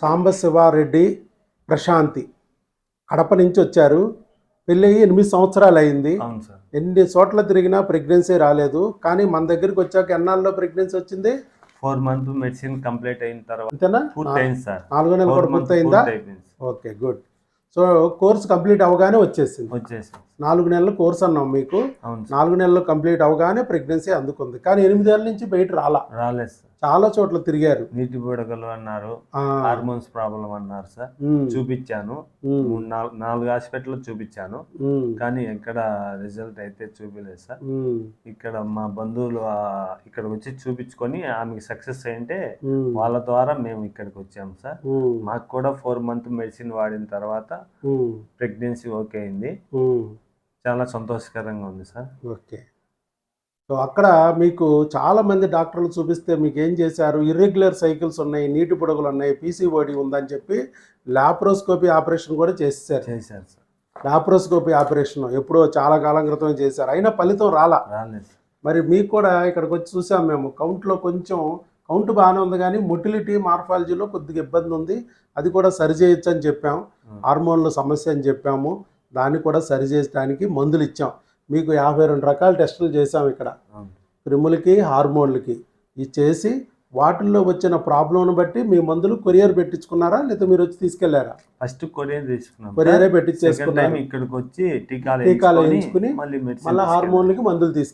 సాంబశివారెడ్డి ప్రశాంతి. కడప నుంచి వచ్చారు. పెళ్ళి ఎనిమిది సంవత్సరాలు అయింది అవును సార్. ఎన్ని చోట్ల తిరిగినా ప్రెగ్నెన్సీ రాలేదు. కానీ మన దగ్గరికి వచ్చాక ఎన్నాళ్ళలో ప్రెగ్నెన్సీ వచ్చింది? ఫోర్ మంత్ మెడిసిన్ కంప్లీట్ అయిన తర్వాత పూర్తయింది సార్. నాలుగో ఫోర్ కూడా పూర్తయిందా? అయిపోయింది okay good. So course complete అవగానే వచ్చేసింది. వచ్చేసి నాలుగు నెలల కోర్స్ అన్నాం మీకు. నాలుగు నెలలు కంప్లీట్ అవగానే ప్రెగ్నెన్సీ అందుకుంది. కానీ ఎనిమిదేళ్ళ నుంచి బయట రాలా. రాలేదు సార్. చాలా చోట్ల తిరిగారు. నీటి బుడగలు అన్నారు హార్మోన్స్ ప్రాబ్లం అన్నారు సార్. చూపించాను. నాలుగు హాస్పిటల్ చూపించాను. కానీ ఎక్కడ రిజల్ట్ అయితే చూపించలేదు సార్. ఇక్కడ మా బంధువులు ఇక్కడ వచ్చి చూపించుకొని ఆమెకి సక్సెస్ అయింటే ఉమ్, వాళ్ళ ద్వారా మేము ఇక్కడికి వచ్చాము సార్. మాకు కూడా ఫోర్ మంత్ మెడిసిన్ వాడిన తర్వాత ప్రెగ్నెన్సీ ఓకే అయింది. చాలా సంతోషకరంగా ఉంది సార్. ఓకే. సో అక్కడ మీకు చాలా మంది డాక్టర్లు చూపిస్తే మీకు ఏం చేశారు? ఇర్రెగ్యులర్ సైకిల్స్ ఉన్నాయి నీటి బుడగలు ఉన్నాయి పీసీఓడి ఉందని చెప్పి లాప్రోస్కోపీ ఆపరేషన్ కూడా చేసేసారు చేశారు సార్. లాప్రోస్కోపీ ఆపరేషన్ ఎప్పుడో చాలా కాలం క్రితం చేశారు. అయినా ఫలితం రాలా? రాలేదు. మరి మీకు కూడా ఇక్కడికి వచ్చి చూసాం మేము. కౌంట్లో కొంచెం కౌంట్ బాగానే ఉంది కానీ మొటిలిటీ మార్ఫాలజీలో కొద్దిగా ఇబ్బంది ఉంది. అది కూడా సరి చేయొచ్చు అని చెప్పాం. Hmm. హార్మోన్ల సమస్య అని చెప్పాము. దాన్ని కూడా సరి చేయడానికి మందులు ఇచ్చాం. మీకు యాభై రెండు రకాల టెస్టులు చేసాం ఇక్కడ. క్రిములకి హార్మోన్లకి. ఇది చేసి వాటిల్లో వచ్చిన ప్రాబ్లంను బట్టి మీ మందులు కొరియర్ పెట్టించుకున్నారా? లేదా మీరు వచ్చి తీసుకెళ్ళారా? ఫస్ట్ కొరియర్ తీసుకున్నాం కొరియరే పెట్టించేసుకున్నారు. ఇక్కడికి వచ్చి టీకాలు టీకాలు వేయించుకొని మళ్ళీ తీసుకెళ్ళాం. హార్మోన్లకి మందులు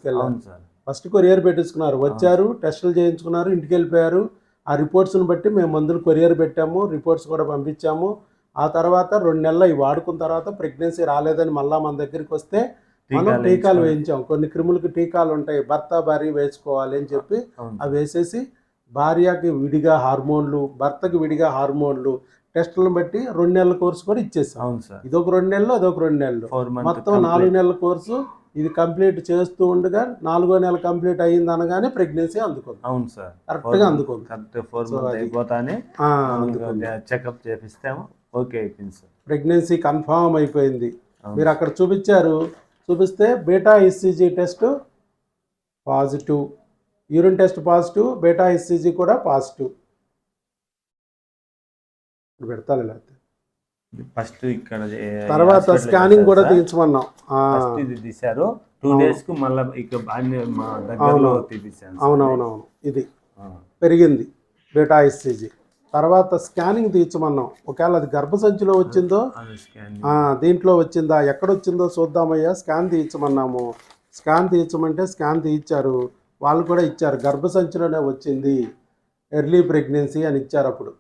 సార్. First courier పెట్టించుకున్నారు. వచ్చారు టెస్టులు చేయించుకున్నారు ఇంటికి వెళ్ళిపోయారు. ఆ రిపోర్ట్స్ని బట్టి మేము మందులు కొరియర్ పెట్టాము. రిపోర్ట్స్ కూడా పంపించాము. ఆ తర్వాత రెండు నెలలు ఇవి వాడుకున్న తర్వాత ప్రెగ్నెన్సీ రాలేదని మళ్ళా మన దగ్గరికి వస్తే మనం టీకాలు వేయించాం. కొన్ని క్రిములకి టీకాలు ఉంటాయి. భర్త భార్య వేసుకోవాలి అని చెప్పి అవి వేసేసి భార్యకి విడిగా హార్మోన్లు భర్తకి విడిగా హార్మోన్లు టెస్టులను బట్టి రెండు నెలల కోర్సు కూడా ఇచ్చేసాం. అవును సార్. ఇదొక రెండు నెలలు అదొక రెండు నెలలు. మొత్తం నాలుగు నెలల కోర్సు ఇది కంప్లీట్ చేస్తూ ఉండగా నాలుగో నెల కంప్లీట్ అయ్యింది అనగానే ప్రెగ్నెన్సీ అందుకుంది. అవును సార్. కరెక్ట్గా అందుకుంది. కరెక్ట్ ఫోర్ మంత్ అయిపోతానే చెకప్ చేపిస్తాము. ఓకే అయిపోయింది సార్. ప్రెగ్నెన్సీ కన్ఫామ్ అయిపోయింది. మీరు అక్కడ చూపించారు. చూపిస్తే beta HCG test positive. Urine test positive beta HCG కూడా పాజిటివ్. పెడతాను అయితే. ఫస్ట్ ఇక్కడ తర్వాత స్కానింగ్ కూడా. తీయించమన్నాం. ఇది తీశారు. టూ. డేస్కు మళ్ళీ ఇక దగ్గరలో. అవునవునవును. ఇది పెరిగింది. బేటా ఇస్సీజీ తర్వాత స్కానింగ్ తీయించమన్నాం ఒకవేళ అది గర్భసంచిలో వచ్చిందో దీంట్లో వచ్చిందా ఎక్కడ వచ్చిందో చూద్దామయ్యా స్కాన్ తీయించమన్నాము స్కాన్ తీయించమంటే స్కాన్ తీయించారు వాళ్ళు కూడా ఇచ్చారు గర్భసంచిలోనే వచ్చింది ఎర్లీ ప్రెగ్నెన్సీ అని ఇచ్చారు అప్పుడు.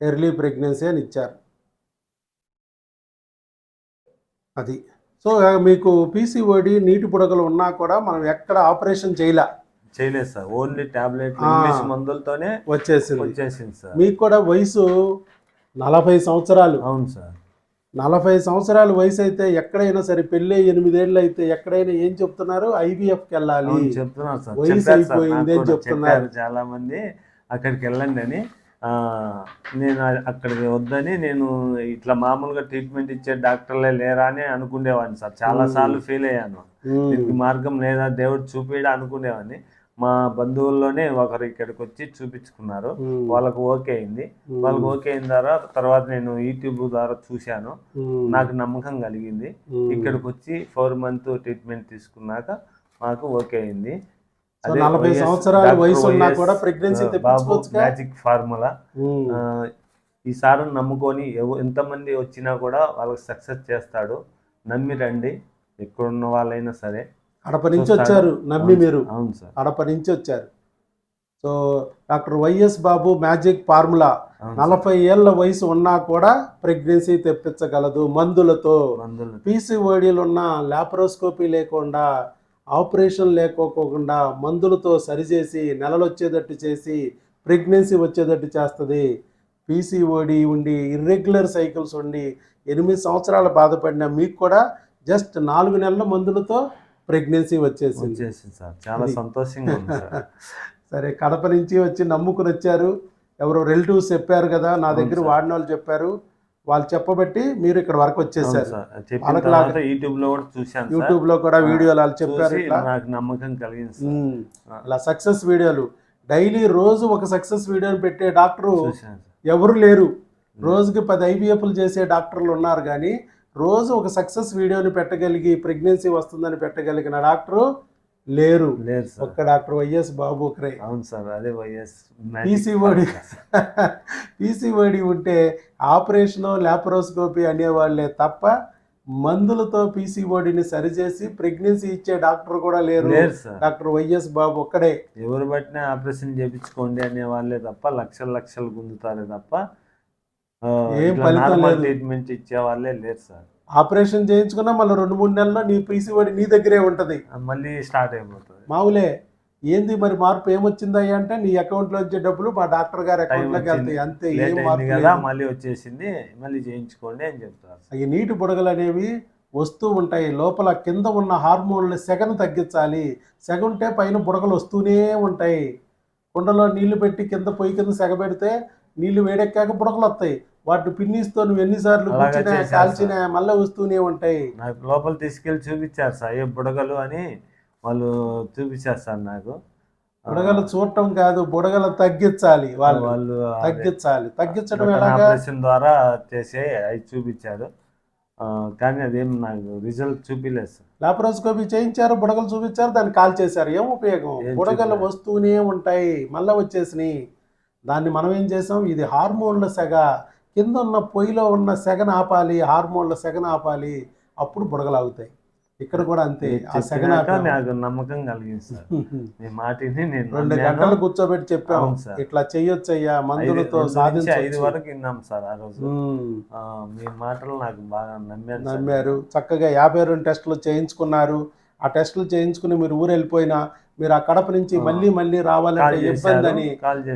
ఎర్లీ ప్రెగ్నెన్సీ అని ఇచ్చారు. అది. సో మీకు పీసీఓడి నీటి బుడగలు ఉన్నా కూడా మనం ఎక్కడ ఆపరేషన్ చేయలే. చేయలేదు సార్. Only tablet. ఇంగ్లీష్ మందులతోనే వచ్చేసింది. వచ్చేసింది సార్. మీకు కూడా వయసు నలభై సంవత్సరాలు. అవును సార్. నలభై సంవత్సరాల వయసు అయితే ఎక్కడైనా సరే పెళ్ళి ఎనిమిదేళ్ళు అయితే ఎక్కడైనా ఏం చెప్తున్నారు? ఐవీఎఫ్కి వెళ్ళాలి. చెప్తున్నారు సార్. వయసు అయిపోయింది అని చెప్తున్నారు. చాలా మంది అక్కడికి వెళ్ళండి అని. నేను అక్కడికి వద్దని నేను ఇట్లా మామూలుగా ట్రీట్మెంట్ ఇచ్చే డాక్టర్లే లేరా అని అనుకునేవాడిని సార్. చాలా సార్లు ఫెయిల్ అయ్యాను. దీనికి మార్గం లేదా? దేవుడు చూపిడా అనుకునేవాడిని. మా బంధువుల్లోనే ఒకరు ఇక్కడికి వచ్చి చూపించుకున్నారు వాళ్ళకు ఓకే అయింది. వాళ్ళకి ఓకే అయిన తర్వాత తర్వాత నేను యూట్యూబ్ ద్వారా చూశాను. నాకు నమ్మకం కలిగింది. ఇక్కడికి వచ్చి ఫోర్ మంత్ ట్రీట్మెంట్ తీసుకున్నాక మాకు ఓకే అయింది. నలభై సంవత్సరాల వయసు ఉన్నా వైఎస్ కూడా ప్రెగ్నెన్సీ బాబు మ్యాజిక్ ఫార్ములా. ఈ సార్ నమ్ముకొని ఎంతమంది వచ్చినా కూడా వాళ్ళకి సక్సెస్ చేస్తాడు. నమ్మి రండి. ఎక్కడున్న వాళ్ళైనా సరే. కడప నుంచి. వచ్చారు నమ్మి మీరు సార్, అవును సార్. కడప నుంచి వచ్చారు. So doctor Y S Babu magic formula. నలభై ఏళ్ళ వయసు ఉన్నా కూడా ప్రెగ్నెన్సీ తెప్పించగలదు మందులతో. మందులు పీసీఓడీలు ఉన్న లాప్రోస్కోపీ లేకుండా ఆపరేషన్ లేకోకుండా మందులతో సరిచేసి నెలలు వచ్చేటట్టు చేసి ప్రెగ్నెన్సీ వచ్చేటట్టు చేస్తుంది. పీసీఓడి ఉండి ఇర్రెగ్యులర్ సైకిల్స్ ఉండి ఎనిమిది సంవత్సరాలు బాధపడిన మీకు కూడా జస్ట్ నాలుగు నెలల మందులతో ప్రెగ్నెన్సీ వచ్చేసింది. వచ్చేసింది సార్. చాలా. సంతోషంగా ఉంది సార్. సరే కడప నుంచి వచ్చి నమ్ముకుని వచ్చారు. ఎవరో రిలేటివ్స్ చెప్పారు కదా నా దగ్గర. వాడిన వాళ్ళు చెప్పారు. వాళ్ళు చెప్పబట్టి మీరు ఇక్కడ వరకు వచ్చేసారు. యూట్యూబ్లో కూడా చూశాను యూట్యూబ్లో కూడా వీడియోలు వాళ్ళు చెప్పారు నాకు నమ్మకం కలిగింది. ఇలా సక్సెస్ వీడియోలు. డైలీ రోజు ఒక సక్సెస్ వీడియోని పెట్టే డాక్టరు ఎవరు లేరు. రోజుకి పది ఐవీఎఫ్లు చేసే డాక్టర్లు ఉన్నారు కానీ రోజు ఒక సక్సెస్ వీడియోని పెట్టగలిగి ప్రెగ్నెన్సీ వస్తుందని పెట్టగలిగిన డాక్టరు లేరు. లేదు సార్. ఒక్క డాక్టర్ వైఎస్ బాబు ఒకరే. అవును సార్ అదే వైఎస్ పీసీఓడి పీసీఓడి ఉంటే ఆపరేషన్ లాపరోస్కోపీ అనేవాళ్ళే తప్ప మందులతో పీసీఓడిని సరిచేసి ప్రెగ్నెన్సీ ఇచ్చే డాక్టర్ కూడా లేరు. డాక్టర్ వైఎస్ బాబు ఒక్కడే. ఎవరు బట్టినా ఆపరేషన్ చేయించుకోండి అనే వాళ్ళే తప్ప లక్షలు లక్షలు గుంజుతారే తప్ప ఏం ఫలితం లేదు. ట్రీట్మెంట్ ఇచ్చే వాళ్ళే లేరు సార్. ఆపరేషన్ చేయించుకున్నా మళ్ళీ రెండు మూడు నెలల్లో నీ పీసీఓడి నీ దగ్గరే ఉంటది. మళ్ళీ స్టార్ట్ అయిపోతుంది. మామూలే ఏంది మరి మార్పు ఏమొచ్చిందయ్యా అంటే నీ అకౌంట్లో వచ్చే డబ్బులు మా డాక్టర్ గారి అకౌంట్లోకి. వెళ్తాయి. అంతే ఏం మార్పు కదా. మళ్ళీ వచ్చేసింది మళ్ళీ చేయించుకోండి అని చెప్తారు ఈ నీటి బుడగలు అనేవి వస్తూ ఉంటాయి. లోపల కింద ఉన్న హార్మోన్ల సెగను తగ్గించాలి. సెగ ఉంటే పైన బుడగలు వస్తూనే ఉంటాయి. కుండలో నీళ్ళు పెట్టి కింద పొయ్యి కింద సెగ పెడితే నీళ్ళు వేడెక్కాక బుడగలు వస్తాయి. వాటిని పిన్నిస్తో నువ్వు ఎన్నిసార్లు చేశారు కాల్చినా మళ్ళీ వస్తూనే ఉంటాయి. నాకు లోపల తీసుకెళ్ళి చూపించారు సార్. ఏ బుడగలు అని వాళ్ళు చూపించారు సార్ నాకు. బుడగలు చూడటం కాదు బుడగలు తగ్గించాలి వాళ్ళు. వాళ్ళు తగ్గించాలి. తగ్గించడం ఆపరేషన్ ద్వారా చేసి అవి చూపించారు. కానీ అదేం నాకు రిజల్ట్ చూపించలేదు సార్. లాప్రోస్కోపీ చేయించారు బుడగలు చూపించారు దాన్ని కాల్ చేశారు ఏం ఉపయోగం? బుడగలు. వస్తూనే ఉంటాయి మళ్ళీ వచ్చేసినాయి. దాన్ని మనం ఏం చేసాం? ఇది హార్మోన్ల సెగ. కింద ఉన్న పొయ్యిలో ఉన్న సెగను ఆపాలి హార్మోన్ల సెగను ఆపాలి. అప్పుడు బుడగలు ఆగుతాయి ఇక్కడ కూడా అంతే. ఆ సెగను. నాకు నమ్మకం కలిగింది మాటిని నేను రెండు. గంటలు కూర్చోబెట్టి చెప్పాం. అవును సార్. ఇట్లా చెయ్యొచ్చయ్యా మందులతో నుంచి ఐదు వరకు విన్నాం సార్ ఆ రోజు. మీ మాటలు నాకు బాగా నమ్మాను సార్. నమ్మారు. చక్కగా యాభై రెండు టెస్టులు చేయించుకున్నారు. ఆ టెస్టులు చేయించుకుని మీరు ఊరు వెళ్ళిపోయినా మీరు ఆ కడప నుంచి. మళ్ళీ మళ్ళీ రావాలంటే ఇబ్బంది అని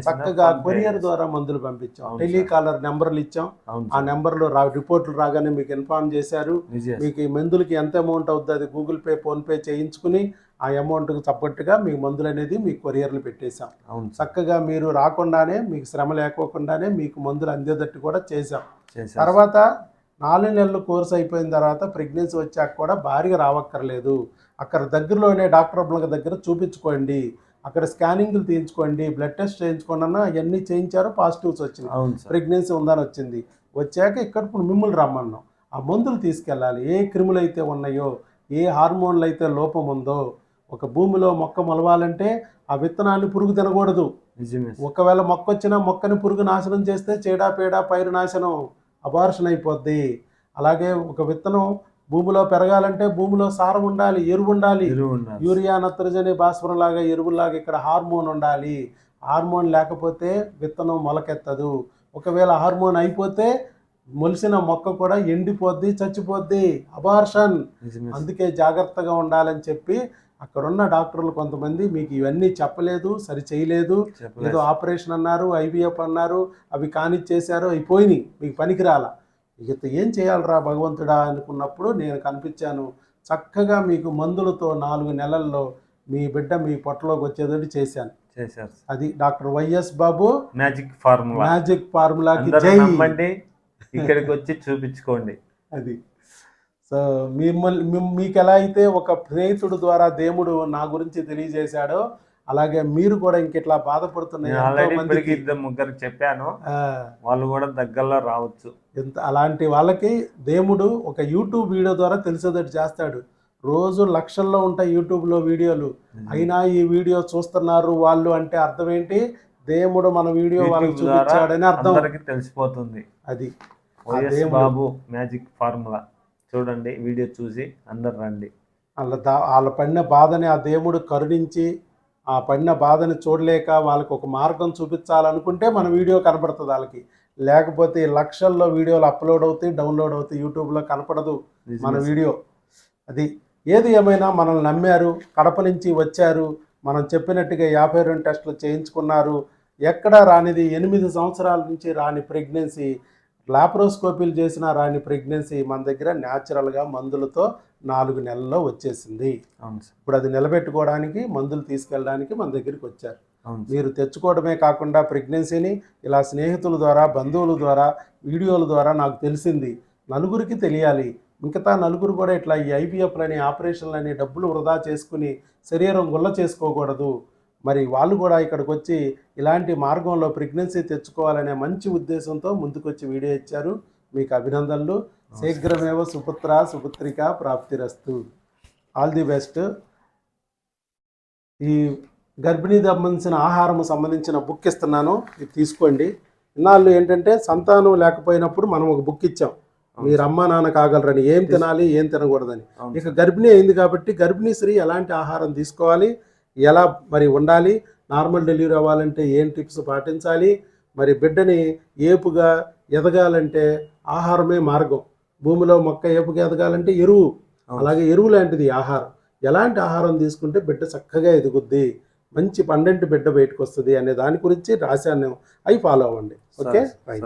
చక్కగా ఫోన్ పే కొరియర్. ద్వారా మందులు పంపించాం టెలికాలర్ నెంబర్లు ఇచ్చాం ఆ. నెంబర్లో రా రిపోర్ట్లు రాగానే మీకు ఇన్ఫార్మ్ చేశారు మీకు ఈ మందులకి ఎంత అమౌంట్ అవుతుంది అది గూగుల్ పే ఫోన్పే చేయించుకుని ఆ అమౌంట్కి తగ్గట్టుగా మీకు మందులు అనేది మీకు కొరియర్లు పెట్టేశాం. చక్కగా మీరు రాకుండానే మీకు శ్రమ లేకోకుండానే మీకు మందులు అందేటట్టు కూడా చేశాం. తర్వాత నాలుగు నెలలు కోర్స్ అయిపోయిన తర్వాత ప్రెగ్నెన్సీ వచ్చాక కూడా భారీగా రావక్కర్లేదు అక్కడ దగ్గరలోనే డాక్టర్ అమ్మల దగ్గర చూపించుకోండి. అక్కడ స్కానింగ్లు తీయించుకోండి. బ్లడ్ టెస్ట్ చేయించుకోండి అన్న అవన్నీ చేయించారు. Positives sir. ప్రెగ్నెన్సీ ఉందని వచ్చింది. వచ్చాక ఇక్కడ ఇప్పుడు మిమ్మల్ని రమ్మన్నాం. ఆ మందులు తీసుకెళ్ళాలి. ఏ క్రిములు అయితే ఉన్నాయో ఏ హార్మోన్లు అయితే లోపం ఉందో ఒక భూమిలో మొక్క మొలవాలంటే ఆ విత్తనాన్ని పురుగు తినకూడదు. ఒకవేళ మొక్క వచ్చినా మొక్కని పురుగు నాశనం చేస్తే చీడా పేడ పైరు నాశనం అబార్షన్ అయిపోద్ది. అలాగే ఒక విత్తనం భూమిలో పెరగాలంటే భూమిలో సారం ఉండాలి ఎరువు ఉండాలి. యూరియా నత్రజని భాస్వరం లాగా ఎరువులాగా ఇక్కడ హార్మోన్ ఉండాలి. హార్మోన్ లేకపోతే విత్తనం మొలకెత్తదు. ఒకవేళ హార్మోన్ అయిపోతే మొలిసిన మొక్క కూడా ఎండిపోద్ది చచ్చిపోద్ది. అబార్షన్. అందుకే జాగ్రత్తగా ఉండాలని చెప్పి అక్కడున్న డాక్టర్లు కొంతమంది మీకు ఇవన్నీ చెప్పలేదు సరి చేయలేదు. ఏదో ఆపరేషన్ అన్నారు ఐవీఎఫ్ అన్నారు అవి కానిచ్చేశారు అవి పోయినాయి మీకు పనికిరాల. ఇక ఏం చేయాలరా భగవంతుడా అనుకున్నప్పుడు నేను కనిపించాను. చక్కగా మీకు మందులతో నాలుగు నెలల్లో మీ బిడ్డ మీ పొట్టలోకి వచ్చేటట్టు చేశాను. చేశారు. అది doctor Y S Babu magic formula. Magic ఫార్ములాకి నమ్మండి ఇక్కడికి వచ్చి చూపించుకోండి. అది. సో మిమ్మల్ని మిమ్- మీకు ఎలా అయితే ఒక స్నేహితుడు ద్వారా దేవుడు నా గురించి తెలియజేశాడో అలాగే మీరు కూడా ఇంకెట్లా బాధపడుతున్న నేను ఎంతో ఆల్రెడీ ఇప్పటికి మందికి ఇద్దరు ముగ్గురికి చెప్పాను. వాళ్ళు కూడా దగ్గరలో రావచ్చు. ఎంత అలాంటి వాళ్ళకి దేవుడు ఒక యూట్యూబ్ వీడియో ద్వారా తెలిసేటట్టు చేస్తాడు. రోజు లక్షల్లో ఉంటాయి యూట్యూబ్లో వీడియోలు. అయినా ఈ వీడియో చూస్తున్నారు వాళ్ళు అంటే అర్థం ఏంటి? దేవుడు మన వీడియో వాళ్ళకి చూపించాడని అర్థం. తెలిసిపోతుంది. అది. Babu magic formula. చూడండి వీడియో చూసి అందరు రండి. వాళ్ళ వాళ్ళ పడిన బాధని ఆ దేవుడు కరుణించి ఆ పడిన బాధని చూడలేక వాళ్ళకి ఒక మార్గం చూపించాలనుకుంటే మన వీడియో కనపడుతుంది వాళ్ళకి లేకపోతే లక్షల్లో వీడియోలు అప్లోడ్ అవుతాయి డౌన్లోడ్ అవుతాయి యూట్యూబ్లో కనపడదు మన. వీడియో అది ఏది ఏమైనా మనల్ని నమ్మారు కడప నుంచి వచ్చారు మనం చెప్పినట్టుగా యాభై రెండు టెస్టులు చేయించుకున్నారు ఎక్కడా రానిది ఎనిమిది సంవత్సరాల నుంచి రాని ప్రెగ్నెన్సీ లాప్రోస్కోపీలు చేసిన రాని ప్రెగ్నెన్సీ మన దగ్గర న్యాచురల్గా మందులతో నాలుగు నెలల్లో వచ్చేసింది. ఇప్పుడు అది నిలబెట్టుకోవడానికి మందులు తీసుకెళ్ళడానికి మన దగ్గరికి వచ్చారు. మీరు తెచ్చుకోవడమే కాకుండా ప్రెగ్నెన్సీని ఇలా స్నేహితుల ద్వారా బంధువుల ద్వారా వీడియోల ద్వారా నాకు తెలిసింది. నలుగురికి తెలియాలి. మిగతా నలుగురు కూడా ఇట్లా ఈ ఐవీఎఫ్లని ఆపరేషన్లని డబ్బులు వృధా చేసుకుని శరీరం గుల్ల చేసుకోకూడదు. మరి వాళ్ళు కూడా ఇక్కడికి వచ్చి ఇలాంటి మార్గంలో ప్రెగ్నెన్సీ తెచ్చుకోవాలనే మంచి ఉద్దేశంతో ముందుకొచ్చి వీడియో ఇచ్చారు. మీకు అభినందనలు. శీఘ్రమేవ సుపుత్ర సుపుత్రిక ప్రాప్తిరస్తు. ఆల్ ది బెస్ట్ ఈ గర్భిణీ సంబంధించిన ఆహారం సంబంధించిన బుక్ ఇస్తున్నాను. ఇది తీసుకోండి. ఇన్నాళ్ళు ఏంటంటే సంతానం లేకపోయినప్పుడు మనం ఒక బుక్ ఇచ్చాం. మీరు అమ్మా నాన్న కాగలరని ఏం తినాలి ఏం తినకూడదని. ఇక గర్భిణీ అయింది కాబట్టి గర్భిణీ స్త్రీ ఎలాంటి ఆహారం తీసుకోవాలి ఎలా మరి ఉండాలి నార్మల్ డెలివరీ అవ్వాలంటే ఏం టిప్స్ పాటించాలి మరి బిడ్డని ఏపుగా ఎదగాలంటే ఆహారమే మార్గం. భూమిలో మొక్క ఏపుగా ఎదగాలంటే ఎరువు. అలాగే ఎరువు లాంటిది ఆహారం. ఎలాంటి ఆహారం తీసుకుంటే బిడ్డ చక్కగా ఎదుగుద్ది మంచి పండంటి బిడ్డ బయటకు వస్తుంది అనే దాని గురించి రాశాను. అవి ఫాలో అవ్వండి. ఓకే? రైట్.